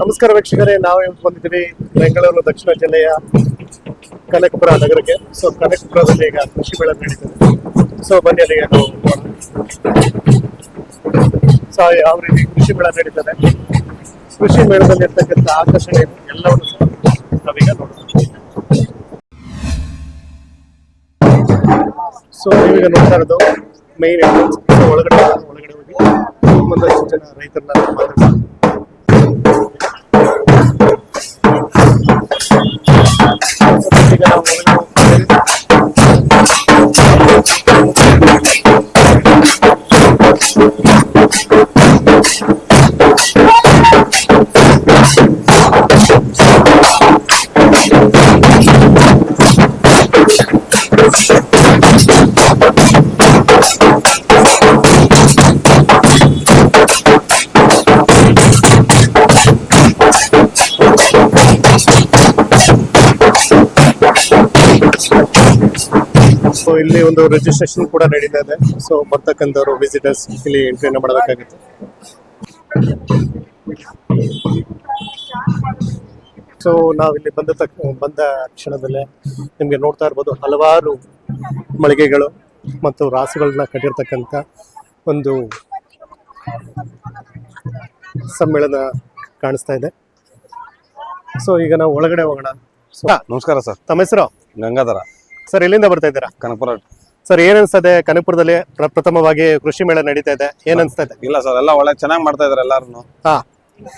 ನಮಸ್ಕಾರ ವೀಕ್ಷಕರೇ, ನಾವು ಇವತ್ತು ಬಂದಿದ್ದೀವಿ ಬೆಂಗಳೂರು ದಕ್ಷಿಣ ಜಿಲ್ಲೆಯ ಕನಕಪುರ ನಗರಕ್ಕೆ. ಸೊ ಕನಕಪುರದಲ್ಲಿ ಈಗ ಕೃಷಿ ಬೆಳೆ ನಡೀತದೆ. ಸೊ ಬನ್ನಿ ಅಲ್ಲಿಗೆ ನಾವು ಸೊ ಯಾವ ರೀತಿ ಕೃಷಿ ಬೆಳೆ ನಡೀತದೆ? ಕೃಷಿ ಮೇಳದಲ್ಲಿ ಇರ್ತಕ್ಕಂಥ ಆಕರ್ಷಣೆ ಎಲ್ಲವನ್ನು ಸಹ ನಾವೀಗ ನೋಡ್ತೀವಿ. ಸೊ ನೀವೀಗ ನೋಡ್ತಾ ಇರೋದು ಮೈನ್ ಎಂಟ್ರೆನ್ಸ್ ಒಳಗಡೆ ಒಳಗಡೆ ಹೋಗಿ ಒಂದಷ್ಟು ಜನ ರೈತರನ್ನ ಮಾತಾಡ್ತಾರೆ. ಸೊ ಇಲ್ಲಿ ಒಂದು ರಿಜಿಸ್ಟ್ರೇಷನ್ ಕೂಡ ನಡೀತಾ ಇದೆ. ಸೊ ಬರ್ತಕ್ಕಂಥವ್ರು ವಿಸಿಟರ್ಸ್ ಇಲ್ಲಿ ಎಂಟ್ರಿನ ಮಾಡಬೇಕಾಗುತ್ತೆ. ಸೊ ನಾವಿಲ್ಲಿ ಬಂದ ತಕ್ಕ ಬಂದ ಕ್ಷಣದಲ್ಲೇ ನಿಮಗೆ ನೋಡ್ತಾ ಇರ್ಬೋದು ಹಲವಾರು ಮಳಿಗೆಗಳು ಮತ್ತು ರಾಸುಗಳನ್ನ ಕಟ್ಟಿರ್ತಕ್ಕಂಥ ಒಂದು ಸಮ್ಮೇಳನ ಕಾಣಿಸ್ತಾ ಇದೆ. ಸೊ ಈಗ ನಾವು ಒಳಗಡೆ ಹೋಗೋಣ. ನಮಸ್ಕಾರ ಸರ್. ತಮ್ಮ ಹೆಸರು? ಗಂಗಾಧರ. ಸರ್ ಎಲ್ಲಿಂದ ಬರ್ತಾ ಇದ್ದೀರಾ? ಕನಕಪುರ. ಸರ್ ಏನ್ ಅನ್ಸ್ತದೆ ಕನಕಪುರದಲ್ಲಿ? ಪ್ರ- ಪ್ರಥಮವಾಗಿ ಕೃಷಿ ಮೇಳ ನಡೀತಾ ಇದೆ ಏನ್ ಇದೆ ಇಲ್ಲ ಸರ್ ಎಲ್ಲ ಒಳ್ಳೆ ಚೆನ್ನಾಗಿ ಮಾಡ್ತಾ ಇದಾರೆ ಎಲ್ಲಾರು ಹಾ.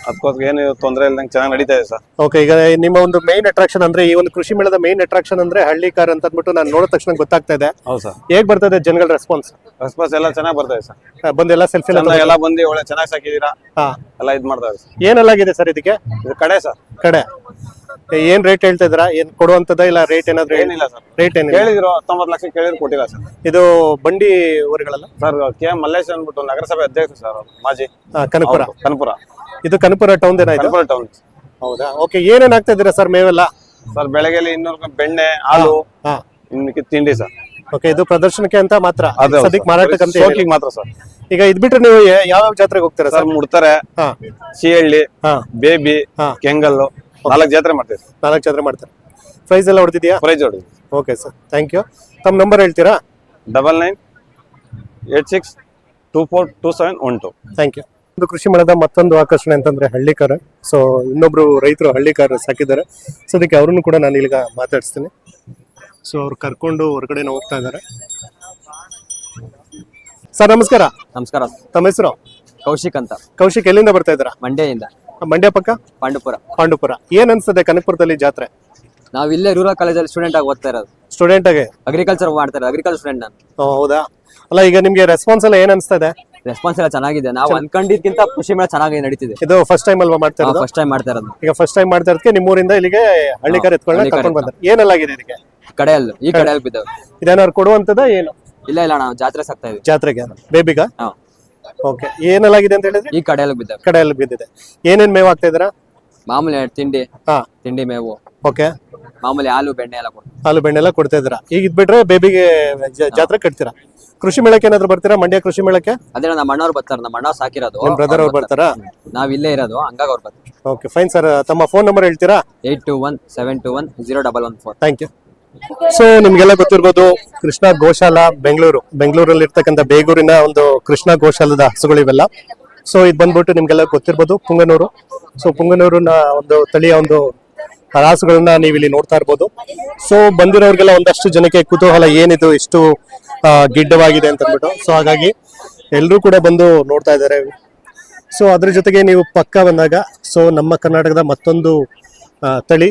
ಅದಕ್ಕೋಸ್ಕರ ಏನು ತೊಂದರೆ ಇಲ್ದಂಗೆ ಚೆನ್ನಾಗಿ ನಡೀತಾ ಇದೆ ಸರ್. ಓಕೆ ಈಗ ನಿಮ್ಮ ಒಂದು ಮೈನ್ ಅಟ್ರಾಕ್ಷನ್ ಅಂದ್ರೆ ಈ ಒಂದು ಕೃಷಿ ಮೇಳದ ಮೈನ್ ಅಟ್ರಾಕ್ಷನ್ ಅಂದ್ರೆ ಹಳ್ಳಿ ಕಾರ್ ಅಂತ ಅಂದ್ಬಿಟ್ಟು ನಾನು ನೋಡಿದ ತಕ್ಷಣ ಗೊತ್ತಾಗ್ತಾ ಇದೆ. ಹೌದು ಸರ್. ಹೇಗ್ ಇದೆ ಜನಗಳ ರೆಸ್ಪಾನ್ಸ್ ರೆಸ್ಪಾನ್ಸ್ ಎಲ್ಲ ಚೆನ್ನಾಗಿ ಬರ್ತಾ ಇದೆ ಸರ್. ಬಂದೆಲ್ಲ ಸೆಲ್ಫಿ ಎಲ್ಲ ಬಂದು ಒಳ್ಳೆ ಚೆನ್ನಾಗಿ ಸಾಕಿದೀರಾ? ಹಾ. ಎಲ್ಲ ಇದು ಮಾಡ್ತಾ ಇದೆ ಸರ್. ಏನೆಲ್ಲಾಗಿದೆ ಸರ್ ಇದಕ್ಕೆ? ಇದು ಕಡೆ ಸರ್. ಕಡೆ. ಏನ್ ರೇಟ್ ಹೇಳ್ತಾ ಇದ್ರ ಏನ್ ಕೊಡುವಂತದ ಇಲ್ಲ ರೇಟ್ ಏನಾದ್ರು ಏನಿಲ್ಲ ಸರ್. ರೇಟ್ ಏನಿಲ್ಲ. ಕೇಳಿದ್ರು ಹತ್ತೊಂಬತ್ತು ಲಕ್ಷ ಕೇಳಿದ್ರು ಕೊಟ್ಟಿಲ್ಲ ಸರ್. ಇದು ಬಂಡಿ ಊರುಗಳಲ್ಲ? ಸರ್ ಕೆ ಎಂ ಮಲ್ಲೇಶ್ ಅಂದ್ಬಿಟ್ಟು ನಗರಸಭೆ ಅಧ್ಯಕ್ಷ ಸರ್ ಅವ್ರು, ಮಾಜಿ. ಆ, ಕನಕಪುರ. ಕನಪುರ ಇದು ಕನಪುರ ಟೌನ್ ಏನಾಯ್ತು ಕನಪುರ ಟೌನ್ ಹೌದಾ? ಓಕೆ ಏನೇನ್ ಆಗ್ತಾ ಇದ್ದೀರಾ ಸರ್ ಮೇವೆಲ್ಲ? ಸರ್ ಬೆಳಗ್ಗೆ ಇನ್ನೂರು ಬೆಣ್ಣೆ ಹಾಲು ಹಾ ತಿಂಡಿ ಸರ್. ಓಕೆ ಇದು ಪ್ರದರ್ಶನಕ್ಕೆ ಅಂತ ಮಾತ್ರ? ಅದೇ ಸದ್ಯಕ್ಕೆ ಮಾರಾಟಕ್ಕೆ ಅಂತ. ಶೋಕಿಗೆ ಮಾತ್ರ ಸರ್. ಈಗ ಇದ್ ಬಿಟ್ರೆ ನೀವು ಯಾವ ಯಾವ ಜಾತ್ರೆಗೆ ಹೋಗ್ತೀರಾ ಸರ್? ಸರ್ ಮುಡ್ತಾರೆ ಹಾ. ಸಿಹಳ್ಳಿ ಹಾ. ಬೇಬಿ ಹಾ. ಕೆಂಗಲ್ಲು. ನಾಲ್ಕು ಜಾತ್ರೆ ಮಾಡ್ತೀವಿ ನಾಲ್ಕು ಜಾತ್ರೆ ಮಾಡ್ತಾರೆ. ಪ್ರೈಸ್ ಎಲ್ಲ ಹೊಡ್ತಿದ್ಯಾ? ಪ್ರೈಸ್ ಹೊಡಿದ್ವಿ ಓಕೆ ಸರ್ ಥ್ಯಾಂಕ್ ಯು ತಮ್ಮ ನಂಬರ್ ಹೇಳ್ತೀರಾ? Double nine eight six two four two seven one two thank you ಒಂದು ಕೃಷಿ ಮೇಳದ ಮತ್ತೊಂದು ಆಕರ್ಷಣೆ ಅಂತಂದ್ರೆ ಹಳ್ಳಿಕಾರ. ಸೊ ಇನ್ನೊಬ್ರು ರೈತರು ಹಳ್ಳಿಕಾರ ಸಾಕಿದ್ದಾರೆ. ಸೊ ಅದಕ್ಕೆ ಅವ್ರನ್ನು ಕೂಡ ನಾನು ಈಗ ಮಾತಾಡಿಸ್ತೀನಿ. ಸೊ ಅವ್ರು ಕರ್ಕೊಂಡು ಹೊರಗಡೆ ಹೋಗ್ತಾ ಇದ್ದಾರೆ. ಸರ್ ನಮಸ್ಕಾರ. ನಮಸ್ಕಾರ. ತಮ್ಮ ಹೆಸರು? ಕೌಶಿಕ್ ಅಂತ. ಕೌಶಿಕ್ ಎಲ್ಲಿಂದ ಬರ್ತಾ ಇದ್ದಾರೆ? ಮಂಡ್ಯದಿಂದ. ಮಂಡ್ಯ ಪಕ್ಕ? ಪಾಂಡುಪುರ. ಪಾಂಡುಪುರ. ಏನ್ ಅನ್ಸುತ್ತೆ ಕನಕಪುರದಲ್ಲಿ ಜಾತ್ರೆ? ನಾವು ಇಲ್ಲೇ ರೂರಲ್ ಕಾಲೇಜಲ್ಲಿ ಸ್ಟೂಡೆಂಟ್ ಆಗಿ ಓದ್ತಾ ಇರೋದು. ಸ್ಟೂಡೆಂಟ್ ಆಗಿ? ಅಗ್ರಿಕಲ್ಚರ್ ಮಾಡ್ತಾ ಇರೋದು ಅಗ್ರಿಕಲ್ಚರ್ ಸ್ಟೂಡೆಂಟ್ ನಾನು. ಓ, ಹೌದಾ? ಅಲ್ಲ ಈಗ ನಿಮ್ಗೆ ರೆಸ್ಪಾನ್ಸ್ ಎಲ್ಲ ಏನ್ ಅನ್ಸ್ತದೆ? ರೆಸ್ಪಾನ್ಸ್ ಎಲ್ಲ ಚೆನ್ನಾಗಿದೆ. ನಾವು ಅನ್ಕೊಂಡಿದ್ಕಿಂತ ಖುಷಿ ಮೇಲೆ ಚೆನ್ನಾಗಿ ನಡೀತಿದೆ. ಇದು ಫಸ್ಟ್ ಟೈಮ್ ಅಲ್ವಾ ಮಾಡ್ತಾ ಇರೋದು? ಫಸ್ಟ್ ಟೈಮ್ ಮಾಡ್ತಾ ಇರೋದು. ಈಗ ಫಸ್ಟ್ ಟೈಮ್ ಮಾಡ್ತಾ ಇರೋದಕ್ಕೆ ನಿಮ್ಮೂರಿಂದ ಇಲ್ಲಿಗೆ ಹಳ್ಳಿಕಾರ ಎತ್ಕೊಂಡು ಹಳ್ಳಿಕಾರ ಕರ್ಕೊಂಡು ಬಂದ್ರೆ. ಏನೆಲ್ಲಾಗಿದೆ ಇದಕ್ಕೆ? ಕಡೆಯಲ್ಲಿ ಈ ಕಡೆಯಲ್ಲಿ ಬಿದ್ದವು ಇದೇನಾದ್ರು ಕೊಡುವಂತದ ಏನು? ಇಲ್ಲ ಇಲ್ಲ ನಾವು ಜಾತ್ರೆ ಸಾಕ್ತಾ ಇದೀವಿ ಜಾತ್ರೆಗೆ? ಬೇಬಿಗ? ಹಾ. ಓಕೆ ಏನೆಲ್ಲಾಗಿದೆ ಅಂತ ಹೇಳಿದ್ರೆ? ಈ ಕಡೆಯಲ್ಲಿ ಬಿದ್ದ ಕಡೆಯಲ್ಲಿ ಬಿದ್ದಿದೆ. ಏನೇನ್ ಮೇವ್ ಆಗ್ತಾ ಇದ್ದೀರಾ? ಮಾಮೂಲಿ ತಿಂಡಿ. ಹಾ. ತಿಂಡಿ ಮೇವು. ಓಕೆ ಮಾಮೂಲಿ ಹಾಲು ಬೆಣ್ಣೆ ಎಲ್ಲ ಕೊಡ್ತೀವಿ. ಹಾಲು ಬೆಣ್ಣೆ ಎಲ್ಲ ಕೊಡ್ತಾ ಇದ್ದೀರಾ? ಈಗ ಇದ್ ಬಿಟ್ರೆ ಬೇಬಿಗೆ ಜ- ಜಾತ್ರೆ ಕಟ್ತೀರಾ? ಕೃಷಿ ಮೇಳಕ್ಕೆ ಏನಾದ್ರು ಬರ್ತೀರಾ? ಮಂಡ್ಯ ಕೃಷಿ ಮೇಳಕ್ಕೆ? ಅದೇ ನಮ್ಮ ಅಣ್ಣವ್ರು ಬರ್ತಾರೆ ನಮ್ಮ ಅಣ್ಣ ಸಾಕಿರೋದು. ನಿಮ್ ಬ್ರದರ್ ಅವ್ರು ಬರ್ತಾರಾ? ನಾವ್ ಇಲ್ಲೇ ಇರೋದು ಹಂಗಾಗಿ ಅವ್ರು ಬರ್ತಾರೆ. ಓಕೆ ಫೈನ್ ಸರ್ ತಮ್ಮ ಫೋನ್ ನಂಬರ್ ಹೇಳ್ತೀರಾ? Eight two one seven two one zero double one four. Thank you so ನಿಮ್ಗೆಲ್ಲ ಗೊತ್ತಿರ್ಬೋದು, ಕೃಷ್ಣ ಗೋಶಾಲ ಬೆಂಗಳೂರು. ಬೆಂಗಳೂರಲ್ಲಿ ಇರ್ತಕ್ಕಂಥ ಬೇಗೂರಿನ ಒಂದು ಕೃಷ್ಣ ಗೋಶಾಲದ ಹಸುಗಳಿವೆಲ್ಲ ಸೊ ಇದು ಬಂದ್ಬಿಟ್ಟು ನಿಮ್ಗೆಲ್ಲ ಗೊತ್ತಿರ್ಬೋದು, ಪುಂಗನೂರು. ಸೊ ಪುಂಗನೂರಿನ ಒಂದು ತಳಿಯ ಒಂದು ಹಸುಗಳನ್ನ ನೀವು ಇಲ್ಲಿ ನೋಡ್ತಾ ಇರ್ಬೋದು. ಸೊ ಬಂದಿರೋರಿಗೆಲ್ಲ ಒಂದಷ್ಟು ಜನಕ್ಕೆ ಕುತೂಹಲ ಏನಿದು, ಇಷ್ಟು ಗಿಡ್ಡವಾಗಿದೆ ಅಂತ ಅಂದ್ಬಿಟ್ಟು ಸೊ ಹಾಗಾಗಿ ಎಲ್ಲರೂ ಕೂಡ ಬಂದು ನೋಡ್ತಾ ಇದ್ದಾರೆ. ಸೊ ಅದ್ರ ಜೊತೆಗೆ ನೀವು ಪಕ್ಕ ಬಂದಾಗ ಸೊ ನಮ್ಮ ಕರ್ನಾಟಕದ ಮತ್ತೊಂದು ತಳಿ,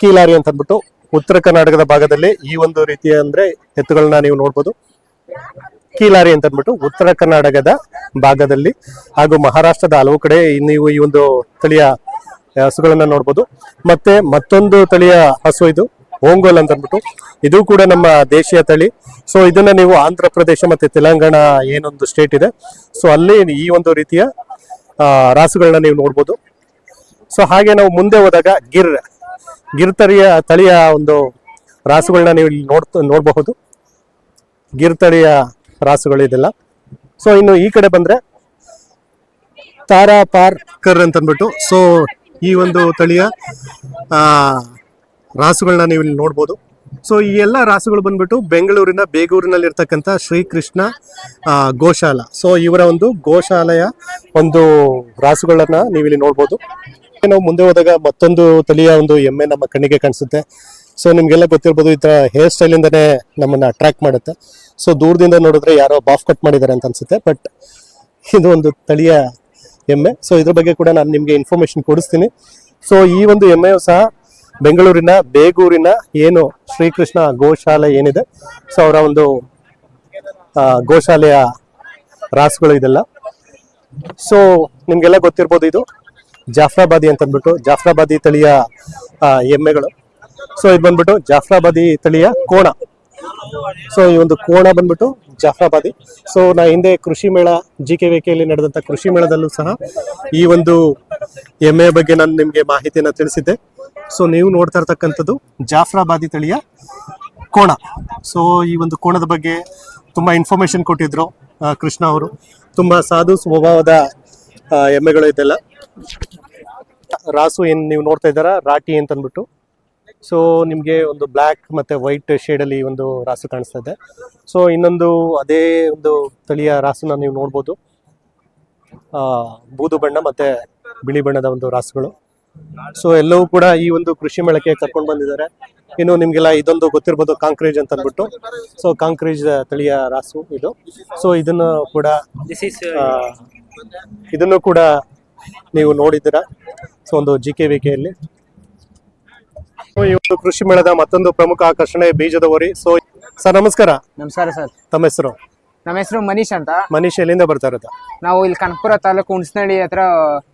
ಕೀಲಾರಿ ಅಂತ ಅಂದ್ಬಿಟ್ಟು ಉತ್ತರ ಕರ್ನಾಟಕದ ಭಾಗದಲ್ಲಿ ಈ ಒಂದು ರೀತಿಯ ಅಂದ್ರೆ ಎತ್ತುಗಳನ್ನ ನೀವು ನೋಡ್ಬೋದು. ಕೀಲಾರಿ ಅಂತ ಅಂದ್ಬಿಟ್ಟು ಉತ್ತರ ಕರ್ನಾಟಕದ ಭಾಗದಲ್ಲಿ ಹಾಗೂ ಮಹಾರಾಷ್ಟ್ರದ ಹಲವು ಕಡೆ ನೀವು ಈ ಒಂದು ತಳಿಯ ಹಸುಗಳನ್ನ ನೋಡ್ಬೋದು. ಮತ್ತೆ ಮತ್ತೊಂದು ತಳಿಯ ಹಸು ಇದು ಓಂಗೋಲ್ ಅಂತ ಅಂದ್ಬಿಟ್ಟು ಇದು ಕೂಡ ನಮ್ಮ ದೇಶೀಯ ತಳಿ. ಸೊ ಇದನ್ನ ನೀವು ಆಂಧ್ರ ಪ್ರದೇಶ ಮತ್ತೆ ತೆಲಂಗಾಣ ಏನೊಂದು ಸ್ಟೇಟ್ ಇದೆ. ಸೊ ಅಲ್ಲಿ ಈ ಒಂದು ರೀತಿಯ ರಾಸುಗಳನ್ನ ನೀವು ನೋಡ್ಬೋದು. ಸೊ ಹಾಗೆ ನಾವು ಮುಂದೆ ಹೋದಾಗ ಗಿರ್ ಗಿರ್ ತಳಿಯ ಒಂದು ರಾಸುಗಳನ್ನ ನೀವು ಇಲ್ಲಿ ನೋಡ್ ನೋಡಬಹುದು. ಗಿರ್ ತಳಿಯ ರಾಸುಗಳು ಇದೆಲ್ಲ. ಸೊ ಇನ್ನು ಈ ಕಡೆ ಬಂದ್ರೆ ತಾರಾ ಪಾರ್ಕರ್ ಅಂತ ಅಂದ್ಬಿಟ್ಟು ಸೊ ಈ ಒಂದು ತಳಿಯ ರಾಸುಗಳನ್ನ ನೀವು ಇಲ್ಲಿ ನೋಡ್ಬೋದು. ಸೊ ಈ ಎಲ್ಲ ರಾಸುಗಳು ಬಂದ್ಬಿಟ್ಟು ಬೆಂಗಳೂರಿನ ಬೇಗೂರಿನಲ್ಲಿರ್ತಕ್ಕಂಥ ಶ್ರೀಕೃಷ್ಣ ಗೋಶಾಲ. ಸೊ ಇವರ ಒಂದು ಗೋಶಾಲೆಯ ಒಂದು ರಾಸುಗಳನ್ನ ನೀವಿಲ್ಲಿ ನೋಡ್ಬೋದು. ನಾವು ಮುಂದೆ ಹೋದಾಗ ಮತ್ತೊಂದು ತಳಿಯ ಒಂದು ಎಮ್ಮೆ ನಮ್ಮ ಕಣ್ಣಿಗೆ ಕಾಣಿಸುತ್ತೆ. ಸೊ ನಿಮ್ಗೆಲ್ಲ ಗೊತ್ತಿರ್ಬೋದು ಈ ತರ ಹೇರ್ ಸ್ಟೈಲ್ ನಮ್ಮನ್ನು ನಮ್ಮನ್ನ ಅಟ್ರಾಕ್ಟ್ ಮಾಡುತ್ತೆ. ಸೊ ದೂರದಿಂದ ನೋಡಿದ್ರೆ ಯಾರೋ ಬಾಫ್ ಕಟ್ ಮಾಡಿದ್ದಾರೆ ಅಂತ ಅನ್ಸುತ್ತೆ ಬಟ್ ಇದು ಒಂದು ತಳಿಯ ಎಮ್ಮೆ. ಸೊ ಇದ್ರ ಬಗ್ಗೆ ಕೂಡ ನಾನು ನಿಮಗೆ ಇನ್ಫಾರ್ಮೇಶನ್ ಕೊಡಿಸ್ತೀನಿ. ಸೊ ಈ ಒಂದು ಎಮ್ಮೆಯು ಸಹ ಬೆಂಗಳೂರಿನ ಬೇಗೂರಿನ ಏನು ಶ್ರೀಕೃಷ್ಣ ಗೋಶಾಲೆ ಏನಿದೆ ಸೊ ಅವರ ಒಂದು ಗೋಶಾಲೆಯ ರಾಸುಗಳು ಇದೆಲ್ಲ. ಸೊ ನಿಮಗೆಲ್ಲ ಗೊತ್ತಿರ್ಬೋದು ಇದು. ಜಾಫ್ರಾಬಾದಿ ಅಂತ ಅಂದ್ಬಿಟ್ಟು ಜಾಫ್ರಾಬಾದಿ ತಳಿಯ ಎಮ್ಮೆಗಳು. ಸೊ ಇದು ಬಂದ್ಬಿಟ್ಟು ಜಾಫ್ರಾಬಾದಿ ತಳಿಯ ಕೋಣ. ಸೊ ಈ ಒಂದು ಕೋಣ ಬಂದ್ಬಿಟ್ಟು ಜಾಫ್ರಾಬಾದಿ. ಸೊ ನಾ ಹಿಂದೆ ಕೃಷಿ ಮೇಳ, ಜಿ ಕೆ ವೇಕೆಯಲ್ಲಿ ನಡೆದಂತ ಕೃಷಿ ಮೇಳದಲ್ಲೂ ಸಹ ಈ ಒಂದು ಎಮ್ಮೆಯ ಬಗ್ಗೆ ನಾನು ನಿಮಗೆ ಮಾಹಿತಿಯನ್ನು ತಿಳಿಸಿದ್ದೆ. ಸೊ ನೀವು ನೋಡ್ತಾ ಇರ್ತಕ್ಕಂಥದ್ದು ಜಾಫ್ರಾಬಾದಿ ತಳಿಯ ಕೋಣ. ಸೊ ಈ ಒಂದು ಕೋಣದ ಬಗ್ಗೆ ತುಂಬಾ ಇನ್ಫಾರ್ಮೇಶನ್ ಕೊಟ್ಟಿದ್ರು ಕೃಷ್ಣ ಅವರು. ತುಂಬಾ ಸಾಧು ಸ್ವಭಾವದ ಎಮ್ಮೆಗಳು ಇದೆಲ್ಲ. ರಾಸು ಏನ್ ನೀವು ನೋಡ್ತಾ ಇದ್ದಾರಾ? ರಾಟಿ ಅಂತ ಅಂದ್ಬಿಟ್ಟು. ಸೊ ನಿಮಗೆ ಒಂದು ಬ್ಲ್ಯಾಕ್ ಮತ್ತೆ ವೈಟ್ ಶೇಡಲ್ಲಿ ಒಂದು ರಾಸು ಕಾಣಿಸ್ತಾ ಇದೆ. ಸೊ ಇನ್ನೊಂದು ಅದೇ ಒಂದು ತಳಿಯ ರಾಸುನ ನೀವು ನೋಡ್ಬೋದು. ಆ, ಬೂದು ಬಣ್ಣ ಮತ್ತೆ ಬಿಳಿ ಬಣ್ಣದ ಒಂದು ರಾಸುಗಳು. ಸೊ ಎಲ್ಲವೂ ಕೂಡ ಈ ಒಂದು ಕೃಷಿ ಮೇಳಕ್ಕೆ ಕರ್ಕೊಂಡು ಬಂದಿದ್ದಾರೆ. ಇನ್ನು ನಿಮ್ಗೆಲ್ಲ ಇದೊಂದು ಗೊತ್ತಿರ್ಬೋದು ಕಾಂಕ್ರೀಜ್ ಅಂತ ಅಂದ್ಬಿಟ್ಟು. ಸೊ ಕಾಂಕ್ರೀಜ್ ತಳಿಯ ರಾಸು ಇದು. ಸೊ ಇದನ್ನು ಕೂಡ ಇದನ್ನು ಕೂಡ ನೀವು ನೋಡಿದ್ದೀರಾ. ಸೊ ಒಂದು ಜಿ ಕೆ ವಿ ಕೆಯಲ್ಲಿ ಸೊ ಈ ಒಂದು ಕೃಷಿ ಮೇಳದ ಮತ್ತೊಂದು ಪ್ರಮುಖ ಆಕರ್ಷಣೆ ಬೀಜದ ಓರಿ. ಸೊ ಸರ್ ನಮಸ್ಕಾರ. ನಮಸ್ಕಾರ ಸರ್. ತಮ್ಮ ಹೆಸರು? ನಮ್ಮ ಹೆಸರು ಮನೀಶ್ ಅಂತ. ಮನೀಶ್ ಎಲ್ಲಿಂದ ಬರ್ತಾ ಇರೋದು? ನಾವು ಇಲ್ಲಿ ಕನಕಪುರ ತಾಲೂಕು ಹುಣಸನಹಳ್ಳಿ ಹತ್ರ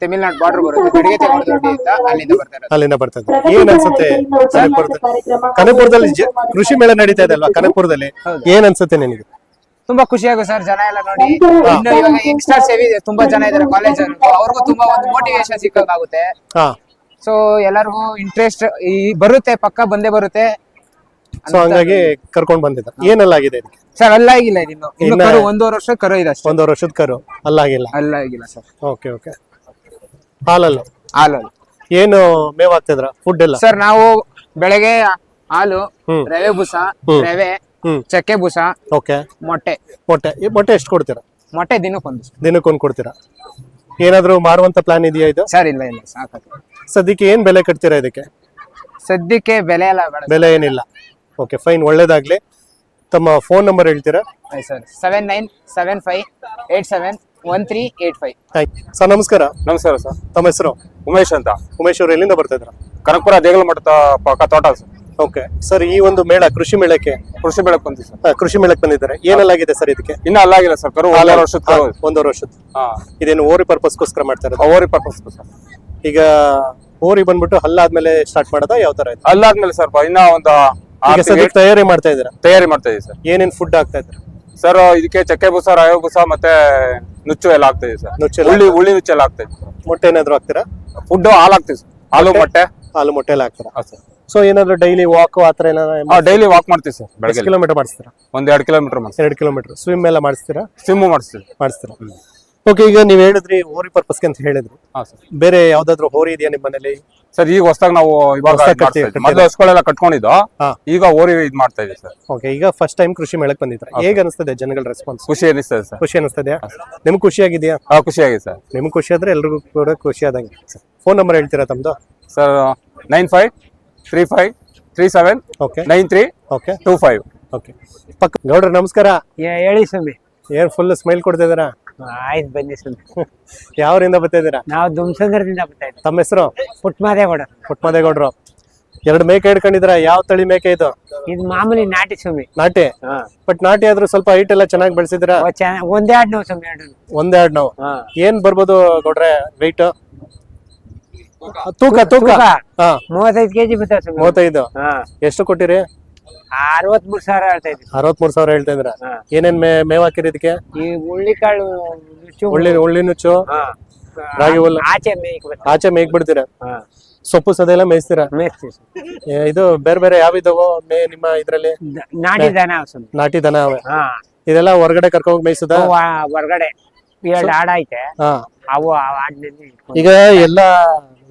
ತಮಿಳ್ನಾಡು ಬಾರ್ಡರ್ ಬರುತ್ತೆ ಗಡಿಗೆ ತೆಗೆದೊಡ್ಡಿ ಅಂತ ಅಲ್ಲಿಂದ ಬರ್ತಾ ಇರೋದು. ಅಲ್ಲಿಂದ ಬರ್ತಾ ಇದ್ದಾರೆ ಏನ್ ಅನ್ಸುತ್ತೆ ಕನಕಪುರದ ಕನಕಪುರದಲ್ಲಿ? ಜ- ಕೃಷಿ ಮೇಳ ನಡೀತಾ ಇದೆ ಅಲ್ವಾ? ಕನಕಪುರದಲ್ಲಿ? ಏನ್ ಅನ್ಸುತ್ತೆ ನಿನಗೆ? ತುಂಬಾ ಖುಷಿ ಆಗುತ್ತೆ ಸರ್ ಜನ ಎಲ್ಲ ನೋಡಿ. ಇನ್ನು ಇವಾಗ ಯಂಗ್ಸ್ಟರ್ಸ್ ತುಂಬಾ ಜನ ಇದಾರೆ ಕಾಲೇಜ್ ಅವ್ರಿಗೂ ತುಂಬಾ ಒಂದು ಮೋಟಿವೇಶನ್ ಸಿಕ್ಕಾಗುತ್ತೆ ಹಾ. ಸೊ ಎಲ್ಲರಿಗೂ ಇಂಟ್ರೆಸ್ಟ್ ಈ ಬರುತ್ತೆ ಪಕ್ಕ ಬಂದೇ ಬರುತ್ತೆ. ಸೊ ಹಂಗಾಗಿ ಕರ್ಕೊಂಡ್ ಬಂದಿದ್ದ. ಏನೆಲ್ಲ ಆಗಿದೆ ಇದಕ್ಕೆ? ಸರ್ ಅಲ್ಲ ಆಗಿಲ್ಲ ಇನ್ನು. ಇನ್ನ- ಕರು ಒಂದೂವರೆ ವರ್ಷ ಕರು ಇದೆ ಅಷ್ಟೇ. ಒಂದೂವರೆ ವರ್ಷದ ಕರು. ಅಲ್ಲಾಗಿಲ್ಲ. ಅಲ್ಲ ಆಗಿಲ್ಲ ಸರ್. ಓಕೆ ಓಕೆ ಹಾಲಲ್ಲ? ಹಾಲಲ್ಲ. ಏನು ಮೇವ್ ಹಾಕ್ತಿದ್ರ? ಫುಡ್ ಎಲ್ಲ? ಸರ್ ನಾವು ಬೆಳಗ್ಗೆ ಹಾಲು ಹ್ಮ್. ರವೆ ಬುಸ ರವೆ ಚಕ್ಕೆ ಬೂಸ ಓಕೆ. ಮೊಟ್ಟೆ. ಮೊಟ್ಟೆ. ಈ ಮೊಟ್ಟೆ ಎಷ್ಟು ಕೊಡ್ತೀರಾ? ಮೊಟ್ಟೆ ದಿನಕ್ಕೊಂದು ದಿನಕ್ಕೊಂದು ಕೊಡ್ತೀರಾ? ಏನಾದರೂ ಮಾರುವಂತ ಪ್ಲಾನ್ ಇದೆಯಾ ಇದು? ಸರ್ ಇಲ್ಲ ಇಲ್ಲ ಸಾಕು ಸದ್ಯಕ್ಕೆ ಏನು ಬೆಲೆ ಕಟ್ತೀರಾ ಇದಕ್ಕೆ? ಸದ್ಯಕ್ಕೆ ಬೆಲೆ ಎಲ್ಲ ಬೇಡ ಬೆಲೆ ಏನಿಲ್ಲ. ಓಕೆ ಫೈನ್ ಒಳ್ಳೇದಾಗ್ಲಿ. ತಮ್ಮ ಫೋನ್ ನಂಬರ್ ಹೇಳ್ತೀರಾ? Sir seven nine seven five eight seven one three eight five thank sir ನಮಸ್ಕಾರ. ನಮಸ್ಕಾರ ಸರ್ ತಮ್ಮ ಹೆಸರು? ಉಮೇಶ್ ಅಂತ. ಉಮೇಶ್ ಅವರು ಎಲ್ಲಿಂದ ಬರ್ತಾ ಇದ್ರ ಕನಕಪುರ ದೇಗಲ ಮಠದ ಪಕ್ಕ ತೋಟ ಸರ್ ಓಕೆ. ಸರ್ ಈ ಒಂದು ಮೇಳ ಕೃಷಿ ಮೇಳಕ್ಕೆ? ಕೃಷಿ ಬೆಳಕ್ ಬಂತೀವಿ ಸರ್. ಆ, ಕೃಷಿ ಮೇಳಕ್ಕೆ ಬಂದಿದ್ದಾರೆ. ಏನೆಲ್ಲಾಗಿದೆ ಸರ್ ಇದಕ್ಕೆ? ಇನ್ನ ಅಲ್ಲಾಗಿಲ್ಲ ಸರ್. ಕರು ಒಂದೂವರೆ ವರ್ಷದ ಕರು ಒಂದೂವರೆ ವರ್ಷದ. ಹಾ. ಇದೇನು ಓರಿ ಪರ್ಪಸ್ಗೋಸ್ಕರ ಮಾಡ್ತಾ ಇರೋದು? ಓರಿ ಪರ್ಪಸ್ ಸರ್ ಈಗ ಓರಿ ಬಂದ್ಬಿಟ್ಟು ಹಲ್ಲಾದ್ಮೇಲೆ ಸ್ಟಾರ್ಟ್ ಮಾಡೋದಾ ಯಾವ ತರ ಇದೆ? ಅಲ್ಲಾದ್ಮೇಲೆ ಸರ್ ಇನ್ನ ಒಂದು ಆರು ಈಗ ತಿಂಗ್ಳು ತಯಾರಿ ಮಾಡ್ತಾ ಇದ್ದೀರಾ? ತಯಾರಿ ಮಾಡ್ತಾ ಇದೀವಿ ಸರ್. ಏನೇನ್ ಫುಡ್ ಆಗ್ತಾ ಇದ್ದೀರಾ? ಸರ್ ಇದಕ್ಕೆ ಚಕ್ಕೆ ಬೂಸ ರಾಯೋ ಬೂಸ ಮತ್ತೆ ನುಚ್ಚು ಎಲ್ಲ ಆಗ್ತಾ ಇದೆ ಸರ್. ನುಚ್ಚು ಹುಳಿ ಹುಳಿ ಉಳ್ಳಿ ನುಚ್ಚು ಎಲ್ಲ ಹಾಕ್ತಿವಿ ಮೊಟ್ಟೆ ಏನಾದ್ರು ಹಾಕ್ತೀರಾ? ಫುಡ್ ಹಾಲು ಹಾಕ್ತೀವಿ ಸರ್. ಹಾಲು ಮೊಟ್ಟೆ. ಹಾಲು ಮೊಟ್ಟೆ ಎಲ್ಲ ಹಾಕ್ತೀರಾ? ಹಾ ಸರ್. ಸೊ ಏನಾದ್ರು ಡೈಲಿ ವಾಕ್ ಆತರ ಏನಾದ್ರು ಹಾ ಡೈಲಿ ವಾಕ್ ಮಾಡ್ತೀವಿ ಸರ್ ಬೆಳಗ್ಗೆ ಕಿಲೋಮೀಟರ್ ಮಾಡಿಸ್ತೀರಾ? ಒಂದ್ ಎರಡು ಕಿಲೋಮೀಟರ್ ಮಾಡ್ತೀವಿ. ಎರಡು ಕಿಲೋಮೀಟರ್ ಸ್ವಿಮ್ ಎಲ್ಲ ಮಾಡಿಸ್ತೀರಾ? ಸ್ವಿಮ್ ಮಾಡಿಸ್ತೀವಿ. ಮಾಡಿಸ್ತೀರಾ? ಓಕೆ ಈಗ ನೀವು ಹೇಳಿದ್ರಿ ಓರಿ ಪರ್ಪಸ್ಗೆ ಅಂತ ಹೇಳಿದ್ರಿ. ಹಾ ಸರ್ ಬೇರೆ ಯಾವ್ದಾದ್ರು ಹೋರಿ ಇದೆಯಾ ನಿಮ್ಮ ಮನೇಲಿ? ಸರ್ ಈಗ ಹೊಸದಾಗಿ ನಾವು ಇವಾಗ ಹೊಸ್ದಾಗ್ ಮಾಡ್ತಾ. ಮೊದ್ಲು ಹಸುಗಳೆಲ್ಲ ಕಟ್ಕೊಂಡಿದ್ದು. ಹಾ. ಈಗ ಓರಿ ಇದ್ ಮಾಡ್ತಾ ಇದೀವಿ ಸರ್ ಓಕೆ ಈಗ ಫಸ್ಟ್ ಟೈಮ್ ಕೃಷಿ ಮೇಳಕ್ ಬಂದಿದ್ರೆ ಹೇಗೆ ಅನಿಸ್ತದೆ ಜನಗಳ ರೆಸ್ಪಾನ್ಸ್ ಖುಷಿ ಅನಿಸ್ತದೆ ಸರ್ ಖುಷಿ ಅನಿಸ್ತದೆ ನಿಮ್ಗೆ ಖುಷಿ ಆಗಿದೆಯಾ? ಹಾ ಖುಷಿ ಆಗಿದೆ ಸರ್ ನಿಮ್ಗೆ ಖುಷಿ ಆದ್ರೆ ಎಲ್ರಿಗೂ ಕೂಡ ಖುಷಿ ಆದಂಗೆ. ಫೋನ್ ನಂಬರ್ ಹೇಳ್ತೀರಾ ತಮ್ಮದು sir nine five three five three seven okay nine three okay two five okay ಪಕ್ಕ ನೋಡ್ರಿ ನಮಸ್ಕಾರ. ಹೇಳಿ ಸ್ವಾಮಿ. ಏನ್ ಫುಲ್ ಸ್ಮೈಲ್ ಕೊಡ್ತಾ ಇದ್ದೀರಾ ಆಯ್ತು ಬನ್ನಿ ಸ್ವಾಮಿ. ಯಾವರಿಂದ ಬರ್ತಾ ಇದ್ದೀರಾ ನಾವು ದುಮ್ಸಂಗರದಿಂದ ಬರ್ತಾ ಇದ್ದೀವಿ. ತಮ್ಮ ಹೆಸರು? ಪುಟ್ಮಾದೇಗೌಡ. ಪುಟ್ಮಾದೇಗೌಡರು. ಎರಡು ಮೇಕೆ ಹಿಡ್ಕೊಂಡಿದ್ರ ಯಾವ ತಳಿ ಮೇಕೆ ಇದು? ಇದು ಮಾಮೂಲಿ ನಾಟಿ ಸ್ವಾಮಿ. ನಾಟಿ? ಬಟ್ ನಾಟಿ ಆದ್ರೂ ಸ್ವಲ್ಪ ಹೈಟ್ ಎಲ್ಲ ಚೆನ್ನಾಗಿ ಬೆಳೆಸಿದ್ರೆ ಒಂದೇ ಆಡ್ ನಾವು ಸ್ವಾಮಿ ಎರಡು ಒಂದೆರಡು ನಾವು. ಏನ್ ಬರ್ಬೋದು ಗೌಡ್ರೆ ವೆಯ್ಟ್ ತೂಕ. ತೂಕ? ಹಾ. ಮೂವತ್ತೈದು ಕೆಜಿ ಬಿತ್ತ ಮೂವತ್ತೈದು. ಹಾ. ಎಷ್ಟು ಕೊಟ್ಟಿರಿ? ಅರವತ್ಮೂರ್ ಸಾವಿರ ಹೇಳ್ತಾ ಇದ್ವಿ ಅರವತ್ಮೂರು ಸಾವಿರ ಹೇಳ್ತಾ ಇದ್ರ ಹಾ. ಏನೇನ್ ಮೇ ಮೇವ್ ಹಾಕಿರಿ ಇದಕ್ಕೆ? ಈ ಉಳ್ಳಿಕಾಳು ನುಚ್ಚು. ಉಳ್ಳಿ ಉಳ್ಳಿ ನುಚ್ಚು? ಹಾ. ರಾಗಿ ಹುಲ್ಲು? ಆಚೆ ಮೇಯ್ ಬರ್ತಾವೆ ಆಚೆ ಮೇಯ್ಕ್ ಬಿಡ್ತೀರ? ಹಾ. ಸೊಪ್ಪು ಸದೆಲ್ಲ ಮೇಯಿಸ್ತೀರಾ? ಮೇಯ್ಸ್ತೀವಿ. ಏ, ಇದು ಬೇರೆ ಬೇರೆ ಯಾವಿದಾವೋ ಮೇ ನಿಮ್ಮ ಇದ್ರಲ್ಲಿ? ನಾಟಿ ದನ ನಾಟಿ ದನ ಅವೆ. ಹಾ. ಇದೆಲ್ಲ ಹೊರಗಡೆ ಕರ್ಕೊಂಡ್ ಮೇಯಿಸುದ? ವ- ಹೊರ್ಗಡೆ. ಎರಡು ಆಡ ಐತೆ. ಹಾ. ಅವು ಆ ಆಡ್ನಲ್ಲಿ ಇಟ್ಕೊಂಡು ಈಗ ಎಲ್ಲ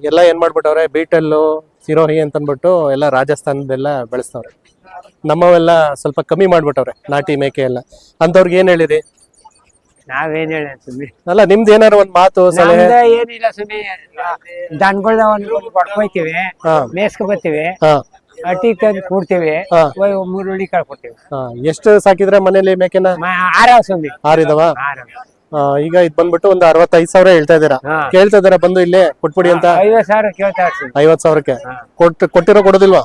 ಎಲ್ಲ ಏನ್ ಮಾಡ್ಬಿಟ್ಟವ್ರೆ ಬೀಟಲ್ಲು ಸಿರೋಹಿ ಅಂತ ಅಂದ್ಬಿಟ್ಟು ಎಲ್ಲ ರಾಜಸ್ಥಾನದೆಲ್ಲ ಬೆಳೆಸ್ತವ್ರೆ. ನಮ್ಮವೆಲ್ಲ ಸ್ವಲ್ಪ ಕಮ್ಮಿ ಮಾಡ್ಬಿಟ್ಟವ್ರೆ ನಾಟಿ ಮೇಕೆ ಎಲ್ಲ. ಅಂತವ್ರಿಗೆ ಏನ್ ಹೇಳಿರಿ ನಾವೇನ್ ಹೇಳ ಸುಮ್ಮಿ ಅಲ್ಲ ನಿಮ್ದು ಏನಾರ ಒಂದ್ ಮಾತು ಸಲಹೆ? ನಮ್ದ ಏನಿಲ್ಲ ಸುಮ್ಮನೆ. ದನಗಳನ್ನ ಒಂದು ಹೊಡ್ಕೊಯ್ತೀವಿ ಹಾ. ಮೇಸ್ಕೊ ಬರ್ತೀವಿ ಹಾ. ಅಟ್ಟಿ ತಂದು ಕೂಡ್ತೀವಿ ಹಾ. ಹೋಯ್ ಮೂರು ಉಳ್ಳಿ ಕಳ್ಕೊಡ್ತೀವಿ. ಹಾ. ಎಷ್ಟು ಸಾಕಿದ್ರೆ ಮನೇಲಿ ಮೇಕೆನ? ಆರ ಸುಮ್ಮನೆ. ಆರಿದವ? ಆರ ಆ, ಈಗ ಇದ್ ಬಂದ್ಬಿಟ್ಟು ಒಂದು ಅರವತ್ತೈದು ಸಾವಿರ ಹೇಳ್ತಾ ಇದ್ದೀರಾ. ಹಾ. ಕೇಳ್ತಾ ಇದ್ದೀರಾ? ಬಂದು ಇಲ್ಲೇ ಕೊಟ್ಬಿಡಿ ಅಂತ. ಐವತ್ ಸಾವಿರ ಕೇಳ್ತಾ ಇರ್ತೀನಿ ಐವತ್ ಸಾವಿರಕ್ಕೆ. ಕೊಟ್ಟು ಕೊಟ್ಟಿರೋ ಕೊಡೋದಿಲ್ವಾ?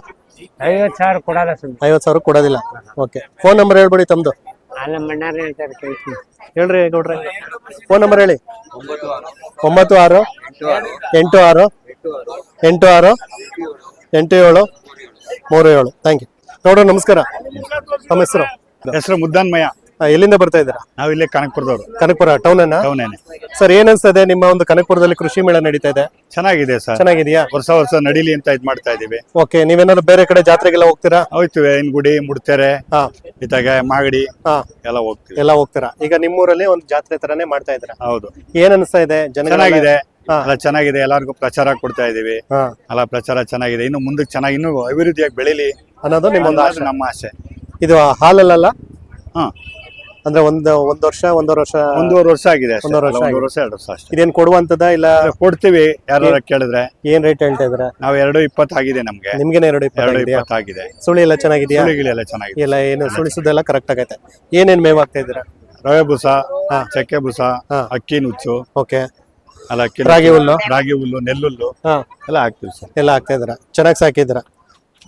ಐವತ್ ಸಾವಿರ ಕೊಡಲ್ಲ ಸುಮ್ಮನೆ ಐವತ್ ಸಾವಿರ ಕೊಡೋದಿಲ್ಲ. ಓಕೆ. ಫೋನ್ ನಂಬರ್ ಹೇಳ್ಬಿಡಿ ತಮ್ದು. ಅಲ್ಲ ಮಣ್ಣಾರ ಹೇಳ್ತಾರೆ ಕೇಳ್ತೀನಿ. ಹೇಳ್ರಿ ಗೌಡ್ರೆ. ಫೋನ್ ನಂಬರ್ ಹೇಳಿ. ಒಂಬತ್ತು ಆರು ಎಂಟು ಆರು ಎಂಟು ಆರು ಎಂಟು ಏಳು ಮೂರು ಏಳು. ಥ್ಯಾಂಕ್ ಯು ನೋಡ್ರಿ ನಮಸ್ಕಾರ. ತಮ್ಮ ಹೆಸರು? ಹೆಸರು ಮುದ್ದನ್ಮಯ ಆ, ಎಲ್ಲಿಂದ ಬರ್ತಾ ಇದ್ದೀರಾ? ನಾವು ಇಲ್ಲೇ ಕನಕಪುರದವರು. ಕನಕಪುರ ಟೌನ್ ಅನ್ನ? ಟೌನೇನೆ ಸರ್ ಏನ್ ಅನ್ಸ್ತದೆ? ನಿಮ್ಮ ಒಂದು ಕನಕಪುರದಲ್ಲಿ ಕೃಷಿ ಮೇಳ ನಡೀತಾ ಇದೆ. ಚೆನ್ನಾಗಿದೆ ಸರ್. ಚೆನ್ನಾಗಿದೆಯಾ? ವರ್ಷ ವರ್ಷ ನಡೀಲಿ ಅಂತ ಇದ್ ಮಾಡ್ತಾ ಇದೀವಿ. ಓಕೆ ನೀವೇನಾದ್ರು ಬೇರೆ ಕಡೆ ಜಾತ್ರೆಗೆಲ್ಲ ಹೋಗ್ತೀರಾ? ಹೋಯ್ತಿವಿ ಗುಡಿ ಮುಡ್ತೆರೆ ಹಾ. ಇತ್ತಾಗ ಮಾಗಡಿ ಹಾ. ಎಲ್ಲ ಹೋಗ್ತೀವಿ. ಎಲ್ಲ ಹೋಗ್ತೀರಾ? ಈಗ ನಿಮ್ಮೂರಲ್ಲಿ ಒಂದು ಜಾತ್ರೆ ತರಾನೇ ಮಾಡ್ತಾ ಇದ್ದೀರಾ? ಹೌದು. ಏನ್ ಅನಿಸ್ತಾ ಇದೆ ಜನ ಚೆನ್ನಾಗಿದೆ. ಹಾ. ಎಲ್ಲ ಚೆನ್ನಾಗಿದೆ. ಎಲ್ಲಾರ್ಗು ಪ್ರಚಾರ ಕೊಡ್ತಾ ಇದೀವಿ. ಹಾ. ಎಲ್ಲ ಪ್ರಚಾರ ಚೆನ್ನಾಗಿದೆ. ಇನ್ನು ಮುಂದಕ್ಕೆ ಚೆನ್ನಾಗಿ ಇನ್ನೂ ಅಭಿವೃದ್ಧಿಯಾಗಿ ಬೆಳೀಲಿ ಅನ್ನೋದು ನಿಮ್ಮೊಂದು ಆಶೆ. ಅನ್ನೋದು ನಮ್ಮ ಆಸೆ ಇದು ಹಾಲಲ್ಲ ಹಾ. ಅಂದ್ರೆ ಒಂದು ಒಂದ್ ವರ್ಷ ಒಂದೂವರೆ ವರ್ಷ ಒಂದೂವರೆ ವರ್ಷ ಆಗಿದೆ ಅಷ್ಟೇ. ಒಂದೂವರೆ ವರ್ಷ ಅಲ್ಲ, ಒಂದೂವರೆ ವರ್ಷ ಎರಡು ವರ್ಷ ಅಷ್ಟೇ. ಇದೇನ್ ಕೊಡುವಂತದ ಇಲ್ಲ ಕೊಡ್ತೀವಿ ಯಾರ ಕೇಳಿದ್ರೆ. ಏನ್ ರೇಟ್ ಹೇಳ್ತಾ ಇದ್ರ ನಾವ್ ಎರಡು ಇಪ್ಪತ್ತಾಗಿದೆ ನಮ್ಗೆ. ನಿಮ್ಗೆ ಎರಡು ಎರಡು ಆಗಿದೆ. ಇಪ್ಪತ್ತಾಗಿದೆ ಸುಳಿ ಎಲ್ಲ ಚೆನ್ನಾಗಿದೆಯಾ? ಸುಳಿಗಳೆಲ್ಲ ಎಲ್ಲ ಚೆನ್ನಾಗಿದೆ. ಇಲ್ಲ ಏನು ಸುಳಿಸೋದೆಲ್ಲ ಕರೆಕ್ಟ್ ಆಗೈತೆ. ಏನೇನ್ ಮೇವ್ ಆಗ್ತಾ ಇದ್ರ ರವೆ ಬುಸ. ಚಕ್ಕೆ ಬುಸ ಹಾ. ಅಕ್ಕಿ ನುಚ್ಚು. ಓಕೆ. ಅಲ್ಲ ಅಕ್ಕಿ ರಾಗಿ ಹುಲ್ಲು? ರಾಗಿ ಹುಲ್ಲು ನೆಲ್ಲುಲ್ಲು. ಹಾ. ಎಲ್ಲ ಹಾಕ್ತಿವಿ ಸರ್. ಎಲ್ಲ ಹಾಕ್ತಾ ಇದ್ರ ಚೆನ್ನಾಗಿ ಸಾಕಿದ್ದೀರಾ?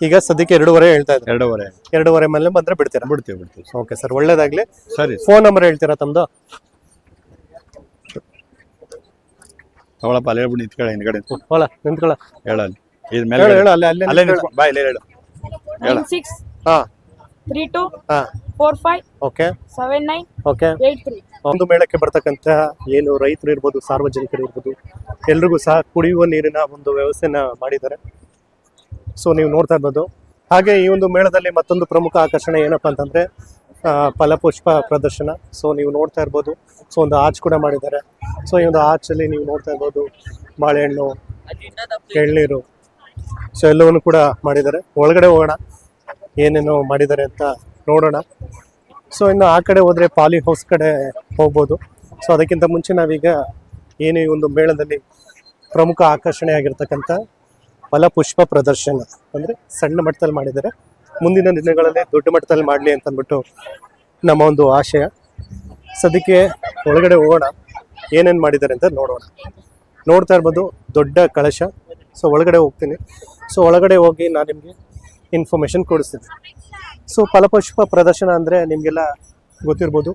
ಈಗ ಸದ್ಯಕ್ಕೆ ಎರಡೂವರೆ ಹೇಳ್ತಾ ಇದ್ದಾರೆ. ಎರಡೂವರೆ. ಎರಡೂವರೆ ಮೇಲೆ ಬಂದ್ರೆ ಬಿಡ್ತೀರಾ? ಬಿಡ್ತೀವಿ ಬಿಡ್ತೀವಿ. ಓಕೆ ಸರ್ ಒಳ್ಳೇದಾಗ್ಲಿ. ಸರಿ. ಫೋನ್ ನಂಬರ್ ಹೇಳ್ತೀರಾ ತಮ್ದು? ತಗೊಳಪ್ಪ ಅಲ್ಲಿ ಬಿಡಿ ನಿಂತ್ಕೊಳ್ಳ ಹಿಂದ್ಗಡೆ. ಹೋಲ ನಿಂತ್ಕೊಳ್ಳ. ಹೇಳಲ್ಲಿ. ಇದು ಹೇಳು ಮೇಲೆ ಹೇಳು ಅಲ್ಲೇ ಅಲ್ಲೇ ಅಲ್ಲೇ ನಿಂತ್ಕೊಳ್ಳ. ನಿಂತ್ಕೊ ಬಾ ಇಲ್ಲೇ ಹೇಳು. ಹೇಳ. six ಹಾ. three two ಹಾ. four five okay seven nine okay eight three. ಒಂದು ಮೇಳಕ್ಕೆ ಬರ್ತಕ್ಕಂಥ ಏನು ರೈತರು ಇರ್ಬೋದು ಸಾರ್ವಜನಿಕರು ಇರ್ಬೋದು ಎಲ್ರಿಗೂ ಸಹ ಕುಡಿಯುವ ನೀರಿನ ಒಂದು ವ್ಯವಸ್ಥೆನ ಮಾಡಿದ್ದಾರೆ. ಸೊ ನೀವು ನೋಡ್ತಾ ಇರ್ಬೋದು. ಹಾಗೆ ಈ ಒಂದು ಮೇಳದಲ್ಲಿ ಮತ್ತೊಂದು ಪ್ರಮುಖ ಆಕರ್ಷಣೆ ಏನಪ್ಪ ಅಂತಂದ್ರೆ ಫಲಪುಷ್ಪ ಪ್ರದರ್ಶನ. ಸೊ ನೀವು ನೋಡ್ತಾ ಇರ್ಬೋದು. ಸೊ ಒಂದು ಆಚ್ ಕೂಡ ಮಾಡಿದ್ದಾರೆ. ಸೊ ಈ ಒಂದು ಆಚಲ್ಲಿ ನೀವು ನೋಡ್ತಾ ಇರ್ಬೋದು ಬಾಳೆಹಣ್ಣು, ಎಳ್ನೀರು. ಸೊ ಎಲ್ಲವನ್ನು ಕೂಡ ಮಾಡಿದ್ದಾರೆ. ಒಳಗಡೆ ಹೋಗೋಣ. ಏನೇನು ಮಾಡಿದ್ದಾರೆ ಅಂತ ನೋಡೋಣ. ಸೊ ಇನ್ನು ಆ ಕಡೆ ಹೋದರೆ ಪಾಲಿ ಹೌಸ್ ಕಡೆ ಹೋಗ್ಬೋದು. ಸೊ ಅದಕ್ಕಿಂತ ಮುಂಚೆ ನಾವೀಗ ಏನು ಈ ಒಂದು ಮೇಳದಲ್ಲಿ ಪ್ರಮುಖ ಆಕರ್ಷಣೆ ಆಗಿರ್ತಕ್ಕಂಥ ಫಲಪುಷ್ಪ ಪ್ರದರ್ಶನ ಅಂದರೆ ಸಣ್ಣ ಮಟ್ಟದಲ್ಲಿ ಮಾಡಿದ್ದಾರೆ. ಮುಂದಿನ ದಿನಗಳಲ್ಲಿ ದೊಡ್ಡ ಮಟ್ಟದಲ್ಲಿ ಮಾಡಲಿ ಅಂತ ಅಂದ್ಬಿಟ್ಟು ನಮ್ಮ ಒಂದು ಆಶಯ. ಸದ್ಯಕ್ಕೆ ಒಳಗಡೆ ಹೋಗೋಣ. ಏನೇನು ಮಾಡಿದ್ದಾರೆ ಅಂತ ನೋಡೋಣ. ನೋಡ್ತಾ ಇರ್ಬೋದು, ದೊಡ್ಡ ಕಳಶ. ಸೊ ಒಳಗಡೆ ಹೋಗ್ತೀನಿ. ಸೊ ಒಳಗಡೆ ಹೋಗಿ ನಾನು ನಿಮಗೆ ಇನ್ಫಾರ್ಮೇಷನ್ ಕೊಡಿಸ್ತೀನಿ. ಸೊ ಫಲಪುಷ್ಪ ಪ್ರದರ್ಶನ ಅಂದರೆ ನಿಮಗೆಲ್ಲ ಗೊತ್ತಿರ್ಬೋದು.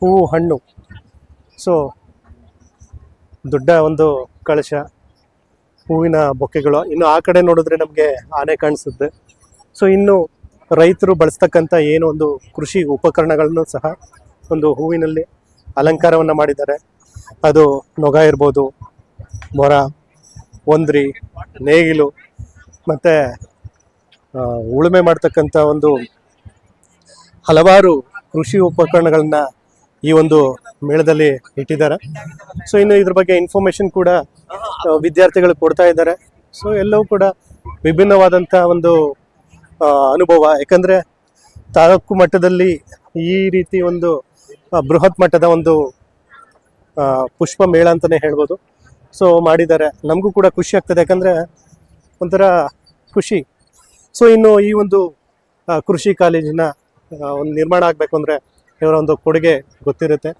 ಹೂವು, ಹಣ್ಣು. ಸೊ ದೊಡ್ಡ ಒಂದು ಕಳಶ. ಹೂವಿನ ಬೊಕ್ಕೆಗಳು. ಇನ್ನು ಆ ಕಡೆ ನೋಡಿದ್ರೆ ನಮಗೆ ಆನೆ ಕಾಣಿಸುತ್ತೆ. ಸೊ ಇನ್ನು ರೈತರು ಬಳಸ್ತಕ್ಕಂಥ ಏನು ಒಂದು ಕೃಷಿ ಉಪಕರಣಗಳನ್ನು ಸಹ ಒಂದು ಹೂವಿನಲ್ಲಿ ಅಲಂಕಾರವನ್ನು ಮಾಡಿದ್ದಾರೆ. ಅದು ನೊಗ ಇರ್ಬೋದು, ಮೊರ, ಒಂದ್ರಿ, ನೇಗಿಲು ಮತ್ತು ಉಳುಮೆ ಮಾಡ್ತಕ್ಕಂಥ ಒಂದು ಹಲವಾರು ಕೃಷಿ ಉಪಕರಣಗಳನ್ನ ಈ ಒಂದು ಮೇಳದಲ್ಲಿ ಇಟ್ಟಿದ್ದಾರೆ. ಸೊ ಇನ್ನು ಇದ್ರ ಬಗ್ಗೆ ಇನ್ಫಾರ್ಮೇಶನ್ ಕೂಡ ವಿದ್ಯಾರ್ಥಿಗಳು ಕೊಡ್ತಾ ಇದ್ದಾರೆ. ಸೊ ಎಲ್ಲವೂ ಕೂಡ ವಿಭಿನ್ನವಾದಂಥ ಒಂದು ಅನುಭವ. ಯಾಕಂದ್ರೆ ತಾಲೂಕು ಮಟ್ಟದಲ್ಲಿ ಈ ರೀತಿ ಒಂದು ಬೃಹತ್ ಮಟ್ಟದ ಒಂದು ಪುಷ್ಪ ಮೇಳ ಅಂತಲೇ ಹೇಳ್ಬೋದು. ಸೊ ಮಾಡಿದ್ದಾರೆ. ನಮಗೂ ಕೂಡ ಖುಷಿ ಆಗ್ತದೆ. ಯಾಕಂದ್ರೆ ಒಂಥರ ಖುಷಿ. ಸೊ ಇನ್ನು ಈ ಒಂದು ಕೃಷಿ ಕಾಲೇಜಿನ ಒಂದು ನಿರ್ಮಾಣ ಆಗಬೇಕು ಅಂದರೆ ಇವರ ಒಂದು ಕೊಡುಗೆ ಗೊತ್ತಿರುತ್ತೆ.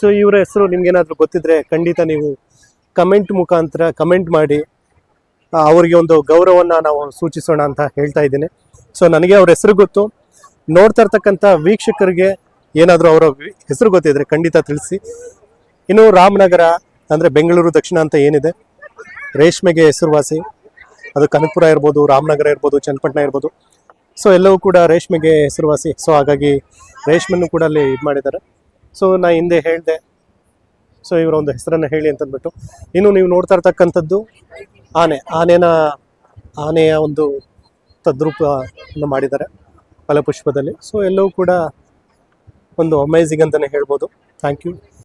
ಸೊ ಇವರ ಹೆಸರು ನಿಮ್ಗೇನಾದರೂ ಗೊತ್ತಿದ್ರೆ ಖಂಡಿತ ನೀವು ಕಮೆಂಟ್ ಮುಖಾಂತರ ಕಮೆಂಟ್ ಮಾಡಿ ಅವರಿಗೆ ಒಂದು ಗೌರವವನ್ನು ನಾವು ಸೂಚಿಸೋಣ ಅಂತ ಹೇಳ್ತಾ ಇದ್ದೀನಿ. ಸೊ ನನಗೆ ಅವ್ರ ಹೆಸರು ಗೊತ್ತು. ನೋಡ್ತಾ ಇರ್ತಕ್ಕಂಥ ವೀಕ್ಷಕರಿಗೆ ಏನಾದರೂ ಅವರ ಹೆಸರು ಗೊತ್ತಿದ್ರೆ ಖಂಡಿತ ತಿಳಿಸಿ. ಇನ್ನು ರಾಮನಗರ ಅಂದರೆ ಬೆಂಗಳೂರು ದಕ್ಷಿಣ ಅಂತ ಏನಿದೆ? ರೇಷ್ಮೆಗೆ ಹೆಸರುವಾಸಿ. ಅದು ಕನಕಪುರ ಇರ್ಬೋದು, ರಾಮನಗರ ಇರ್ಬೋದು, ಚನ್ನಪಟ್ಟಣ ಇರ್ಬೋದು. ಸೊ ಎಲ್ಲವೂ ಕೂಡ ರೇಷ್ಮೆಗೆ ಹೆಸರುವಾಸಿ. ಸೊ ಹಾಗಾಗಿ ರೇಷ್ಮೆನೂ ಕೂಡ ಅಲ್ಲಿ ಇದು ಮಾಡಿದ್ದಾರೆ. ಸೊ ನಾ ಹಿಂದೆ ಹೇಳಿದೆ. ಸೊ ಇವರ ಒಂದು ಹೆಸರನ್ನು ಹೇಳಿ ಅಂತಂದ್ಬಿಟ್ಟು. ಇನ್ನು ನೀವು ನೋಡ್ತಾ ಇರ್ತಕ್ಕಂಥದ್ದು ಆನೆ. ಆನೆನ, ಆನೆಯ ಒಂದು ತದ್ರೂಪ ಮಾಡಿದ್ದಾರೆ ಫಲಪುಷ್ಪದಲ್ಲಿ. ಸೊ ಎಲ್ಲವೂ ಕೂಡ ಒಂದು ಅಮೇಝಿಂಗ್ ಅಂತಲೇ ಹೇಳ್ಬೋದು. Thank you